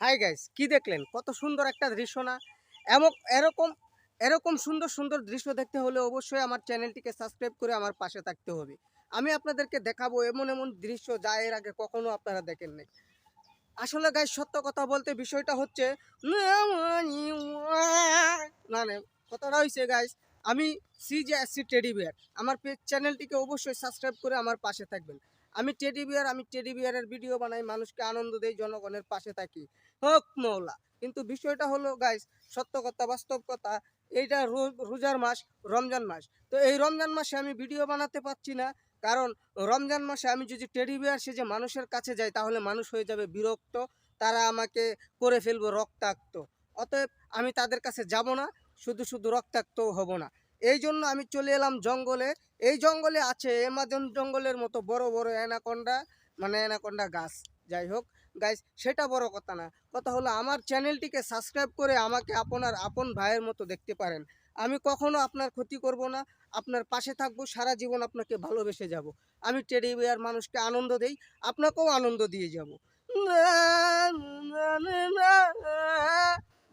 Hi guys, কি দেখলেন? কত সুন্দর একটা দৃশ্য না? এমন এরকম এরকম সুন্দর সুন্দর দৃশ্য দেখতে হলে অবশ্যই আমার চ্যানেলটিকে সাবস্ক্রাইব করে আমার পাশে থাকতে হবে। আমি আপনাদেরকে দেখাবো এমন এমন দৃশ্য যা এর আগে কখনো আপনারা দেখেন নাই। আসলে গাইস, সত্য কথা বলতে বিষয়টা হচ্ছে, না না, কথাটা হয়েছে গাইস, আমি সিজে আসছি টেডি বিয়ার। আমার চ্যানেলটিকে অবশ্যই সাবস্ক্রাইব করে আমার পাশে থাকবেন। আমি টেডি বিয়ার আমি টেডি বিয়ারের ভিডিও বানাই, মানুষকে আনন্দ দেই, জনগণের পাশে থাকি। হোক মৌলা কিন্তু বিষয়টা হলো গাইস সত্য কথা, বাস্তব কথা, এইটা রোজার মাস, রমজান মাস। তো এই রমজান মাসে আমি ভিডিও বানাতে পারছি না, কারণ রমজান মাসে আমি যদি টেডি বিয়ার সেজে মানুষের কাছে যাই, তাহলে মানুষ হয়ে যাবে বিরক্ত, তারা আমাকে করে ফেলব রক্তাক্ত। অতএব আমি তাদের কাছে যাব না, শুধু শুধু রক্তাক্ত হব না। এই জন্য আমি চলে এলাম জঙ্গলে। এই জঙ্গলে আছে এমাজন জঙ্গলের মতো বড় বড় অ্যানাকন্ডা মানে অ্যানাকন্ডা গাছ। যাই হোক গাইস সেটা বড় কথা না। কথা হলো, আমার চ্যানেলটিকে সাবস্ক্রাইব করে আমাকে আপনার আপন ভাইয়ের মতো দেখতে পারেন। আমি কখনো আপনার ক্ষতি করব না, আপনার পাশে থাকব, সারা জীবন আপনাকে ভালোবেসে যাব। আমি টেডি বিয়ার মানুষকে আনন্দ দেই, আপনাকেও আনন্দ দিয়ে যাব।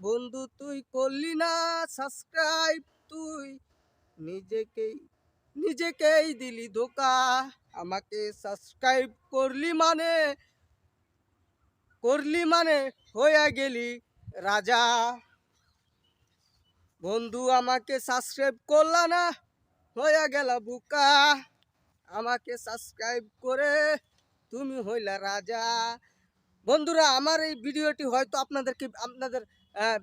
বন্ধু, তুই করলি না সাবস্ক্রাইব তুই নিজেকেই নিজেকেই দিলি ধোকা। আমাকে সাবস্ক্রাইব করলি মানে করলি মানে হয়ে গেলি রাজা। বন্ধু, আমাকে সাবস্ক্রাইব করলা না হয়ে গেল বুকা। আমাকে সাবস্ক্রাইব করে তুমি হইলা রাজা। বন্ধুরা, আমার এই ভিডিওটি হয়তো আপনাদেরকে, আপনাদের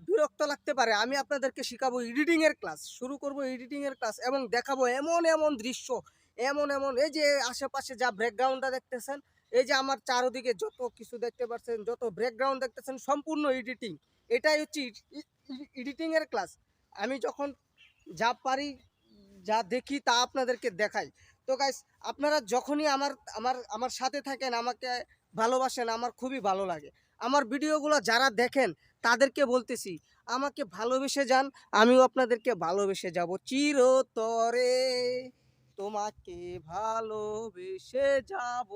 বিরক্ত লাগতে পারে। আমি আপনাদেরকে শেখাবো এডিটিংয়ের ক্লাস শুরু করব এডিটিংয়ের ক্লাস এবং দেখাবো এমন এমন দৃশ্য, এমন এমন। এই যে আশেপাশে যা ব্যাকগ্রাউন্ডটা দেখতেছেন, এই যে আমার চারদিকে যত কিছু দেখতে পাচ্ছেন যত ব্যাকগ্রাউন্ড দেখতেছেন, সম্পূর্ণ এডিটিং এটাই হচ্ছে এডিটিংয়ের ক্লাস আমি যখন যা পারি, যা দেখি, তা আপনাদেরকে দেখাই। তো গাইস আপনারা যখনই আমার আমার আমার সাথে থাকেন, আমাকে ভালোবাসেন আমার খুবই ভালো লাগে। আমার ভিডিওগুলো যারা দেখেন, তাদেরকে বলতেছি, আমাকে ভালোবেসে যান, আমিও আপনাদেরকে ভালোবেসে যাব। চিরতরে তোমাকে ভালোবেসে যাব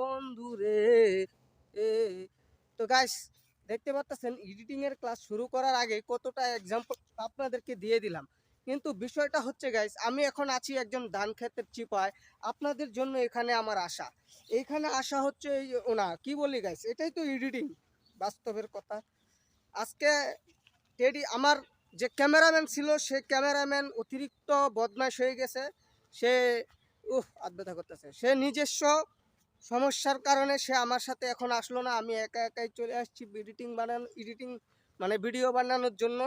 বন্ধুরে এ, তো গাইস দেখতে পাচ্ছেন এডিটিং এর ক্লাস শুরু করার আগে কতটা এক্সাম্পল আপনাদেরকে দিয়ে দিলাম। কিন্তু বিষয়টা হচ্ছে গাইস আমি এখন আছি একজন ধান ক্ষেতের চিপায়। আপনাদের জন্য এখানে আমার আশা। এইখানে আশা হচ্ছে এই ওনা, কি বলি গাইস এটাই তো এডিটিং বাস্তবের কথা। আজকে টেডি আমার যে ক্যামেরাম্যান ছিল, সে ক্যামেরাম্যান অতিরিক্ত বদমাশ হয়ে গেছে। সে উহ আদ্যতা করতেছে। সে নিজস্ব সমস্যার কারণে সে আমার সাথে এখন আসলো না। আমি একা একাই চলে আসছি এডিটিং বানানো এডিটিং মানে ভিডিও বানানোর জন্য।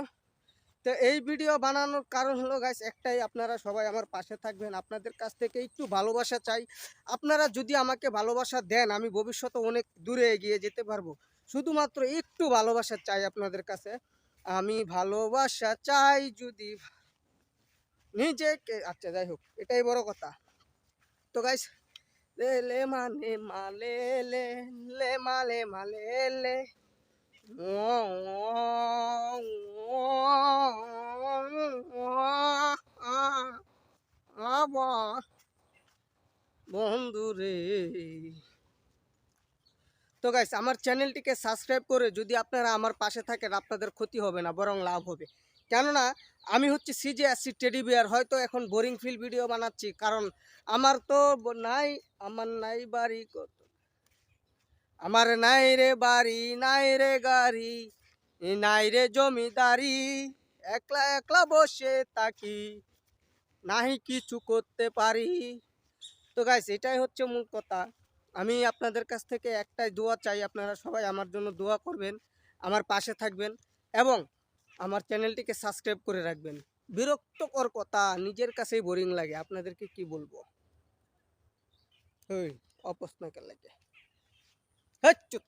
তো এই ভিডিও বানানোর কারণ হলো গাইস একটাই, আপনারা সবাই আমার পাশে থাকবেন। আপনাদের কাছ থেকে একটু ভালোবাসা চাই। আপনারা যদি আমাকে ভালোবাসা দেন, আমি ভবিষ্যতে অনেক দূরে এগিয়ে যেতে পারব। শুধুমাত্র একটু ভালোবাসা চাই আপনাদের কাছে। আমি ভালোবাসা চাই যদি নিজেকে আচ্ছা যাই হোক, এটাই বড় কথা। তো গাইস লে লে মানে মালে লে লে মালে মালে লে। বন্ধুরে। তো গাইস আমার চ্যানেলটিকে সাবস্ক্রাইব করে যদি আপনারা আমার পাশে থাকেন, আপনাদের ক্ষতি হবে না, বরং লাভ হবে। কেননা, আমি হচ্ছে সিজে আসছি টেডি বিয়ার হয়তো এখন বোরিং ফিল ভিডিও বানাচ্ছি, কারণ আমার তো নাই, আমার নাই বাড়ি কত আমার নাই রে বাড়ি, নাই রে গাড়ি নাই রে জমিদারি। একলা একলা বসে থাকি, নাহি কিছু করতে পারি। তো গাইস এটাই হচ্ছে মূল কথা। আমি আপনাদের কাছ থেকে একটাই দোয়া চাই, আপনারা সবাই আমার জন্য দোয়া করবেন, আমার পাশে থাকবেন এবং আমার চ্যানেলটিকে সাবস্ক্রাইব করে রাখবেন। বিরক্তকর কথা, নিজের কাছেই বোরিং লাগে, আপনাদেরকে কি বলব? অপস্নাকের লাগে। है चुप